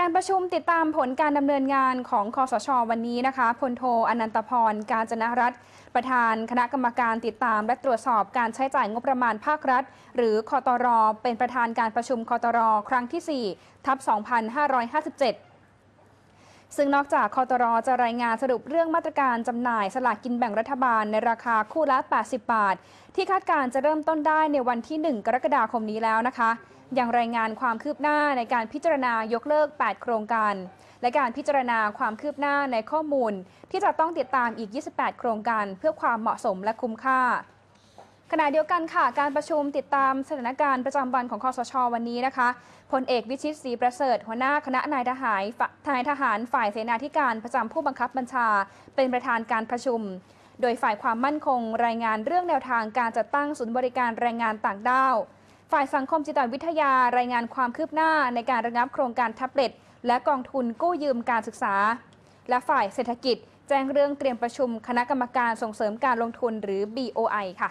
การประชุมติดตามผลการดำเนินงานของคอสช วันนี้นะคะพลโทอนันตพร การจนรัตน์ประธานคณะกรรมการติดตาม และตรวจสอบการใช้จ่ายงบประมาณภาครัฐ หรือคอตรเป็นประธานการประชุมคอตรครั้งที่4ทับ2557 ซึ่งนอกจากคอตรจะรายงานสรุปเรื่องมาตรการจำหน่ายสลากกินแบ่งรัฐบาลในราคาคู่ละ 80 บาท ที่คาดการจะเริ่มต้นได้ในวันที่ 1 กรกฎาคมนี้แล้วนะคะยังรายงานความคืบหน้าในการพิจารณายกเลิก 8 โครงการ และการพิจารณาความคืบหน้าในข้อมูล ที่จะต้องติดตามอีก 28 โครงการ เพื่อความเหมาะสมและคุ้มค่า ขณะเดียวกันค่ะการประชุมติดตามสถานการณ์ประจำวันของคอสช วันนี้นะคะพลเอกวิชิตศรีประเสริฐ หัวหน้าคณะนายทหารนายทหารฝ่ายเสนาธิการประจำผู้บังคับบัญชา เป็นประธานการประชุม โดยฝ่ายความมั่นคง รายงานเรื่องแนวทางการจัดตั้งศูนย์บริการแรงงานต่างด้าว ฝ่ายสังคมจิตวิทยารายงานความคืบหน้าในการระงับโครงการแท็บเล็ตและกองทุนกู้ยืมการศึกษา และฝ่ายเศรษฐกิจ แจ้งเรื่องเตรียมประชุมคณะกรรมการส่งเสริมการลงทุนหรือ BOI ค่ะ